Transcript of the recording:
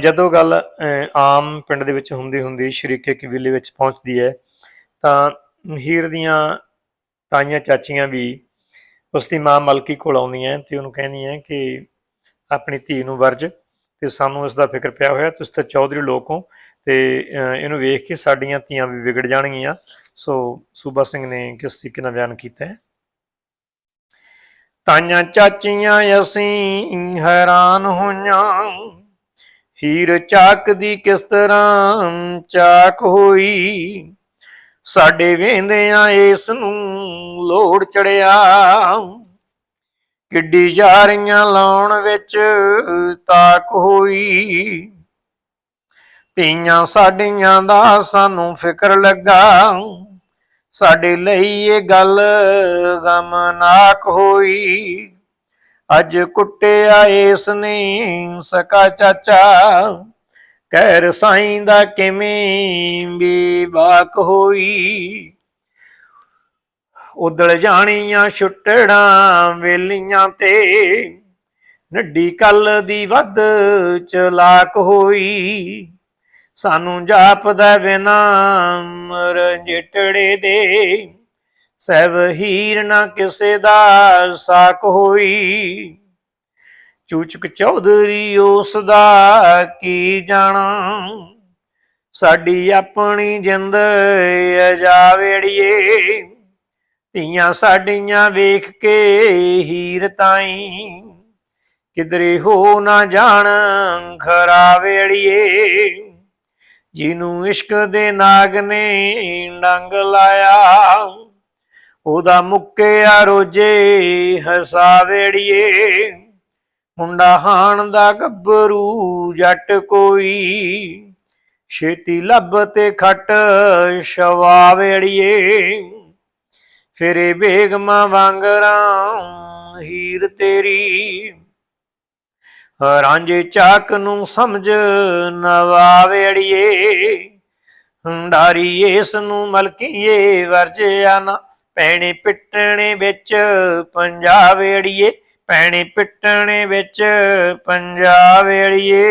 ਜਦੋਂ ਗੱਲ ਆਮ ਪਿੰਡ ਦੇ ਵਿੱਚ ਹੁੰਦੀ ਹੁੰਦੀ ਸ਼ਰੀਕੇ ਕਬੀਲੇ ਵਿੱਚ ਪਹੁੰਚਦੀ ਹੈ, ਤਾਂ ਹੀਰ ਦੀਆਂ ਤਾਈਆਂ ਚਾਚੀਆਂ ਵੀ ਉਸ ਦੀ ਮਾਂ ਮਲਕੀ ਕੋਲ ਆਉਂਦੀਆਂ ਤੇ ਉਹਨੂੰ ਕਹਿੰਦੀਆਂ ਕਿ ਆਪਣੀ ਧੀ ਨੂੰ ਵਰਜ ਤੇ ਸਾਨੂੰ ਇਸ ਦਾ ਫਿਕਰ ਪਿਆ ਹੋਇਆ, ਤੁਸੀਂ ਤਾਂ ਚੌਧਰੀ ਲੋਕ ਹੋ ਤੇ ਇਹਨੂੰ ਵੇਖ ਕੇ ਸਾਡੀਆਂ ਧੀਆਂ ਵੀ ਵਿਗੜ ਜਾਣਗੀਆਂ। ਸੋ ਸੂਬਾ ਸਿੰਘ ਨੇ ਕਿਸ ਤਰੀਕੇ ਨਾਲ ਬਿਆਨ ਕੀਤਾ ਹੈ? ਤਾਈਆਂ ਚਾਚੀਆਂ ਅਸੀਂ ਹੈਰਾਨ ਹੋਈਆਂ। ਹੀਰ ਚਾਕ ਦੀ ਕਿਸ ਤਰ੍ਹਾਂ ਚਾਕ ਹੋਈ। ਸਾਡੇ ਵੇਂਦਿਆਂ ਇਸ ਨੂੰ ਲੋੜ ਚੜਿਆ। ਕਿੱਡੀ ਯਾਰੀਆਂ ਲਾਉਣ ਵਿੱਚ ਤਾਕ ਹੋਈ। ਤੀਆਂ ਸਾਡੀਆਂ ਦਾ ਸਾਨੂੰ ਫਿਕਰ ਲੱਗਾ। ਸਾਡੇ ਲਈ ਇਹ ਗੱਲ ਗਮਨਾਕ ਹੋਈ। ਅੱਜ ਕੁੱਟਿਆ ਇਸ ਨੇ ਸਕਾ ਚਾਚਾ। ਕਹਿਰ ਸਾਈਂ ਦਾ ਕਿਵੇਂ ਬੇਬਾਕ ਹੋਈ? ਉਦਲ ਜਾਣੀਆਂ ਛੁੱਟੜਾਂ ਵੇਲੀਆਂ ਤੇ, ਨੱਡੀ ਕੱਲ ਦੀ ਵੱਧ ਚਲਾਕ ਹੋਈ। ਸਾਨੂੰ ਜਾਪਦਾ ਬਿਨਾ ਰੰਜਟੜੇ ਦੇ। ਸਹਿਬ ਹੀਰ ਨਾ ਕਿਸੇ ਦਾ ਸਾਕ ਹੋਈ। ਚੂਚਕ ਚੌਧਰੀ ਉਸ ਦਾ ਕੀ ਜਾਣਾ? ਸਾਡੀ ਆਪਣੀ ਜਿੰਦ ਅਜਾਵੇੜੀਏ ਧੀਆਂ ਸਾਡੀਆਂ ਵੇਖ ਕੇ ਹੀਰ ਤਾਈ। ਕਿਧਰੇ ਹੋ ਨਾ ਜਾਣ ਖਰਾ ਵੇੜੀਏ। ਜਿਹਨੂੰ ਇਸ਼ਕ ਦੇ ਨਾਗ ਨੇ ਡੰਗ ਲਾਇਆ ਉਹਦਾ ਮੁੱਕਿਆ ਰੋਜੇ ਹਸਾਵੇੜੀਏ ਮੁੰਡਾ ਹਾਣ ਦਾ ਗੱਭਰੂ, ਜੱਟ ਕੋਈ। ਛੇਤੀ ਲੱਭ ਤੇ ਖੱਟ ਸ਼ਵਾਵੇੜੀਏ ਫਿਰੇ ਬੇਗਮਾਂ ਵਾਂਗਰਾਂ ਹੀਰ ਤੇਰੀ। ਰਾਂਝੇ ਚਾਕ ਨੂੰ ਸਮਝ ਨਵਾਵੇੜੀਏ ਹੰਡਾਰੀ ਇਸ ਨੂੰ ਮਲਕੀਏ, ਵਰਜਿਆ ਨਾ ਪੈਣੇ ਪਿੱਟਣੇ ਵਿੱਚ ਪੰਜਾਵੇੜੀਏ ਪੈਣੇ ਪਿੱਟਣੇ ਵਿੱਚ ਪੰਜਾਵੇੜੀਏ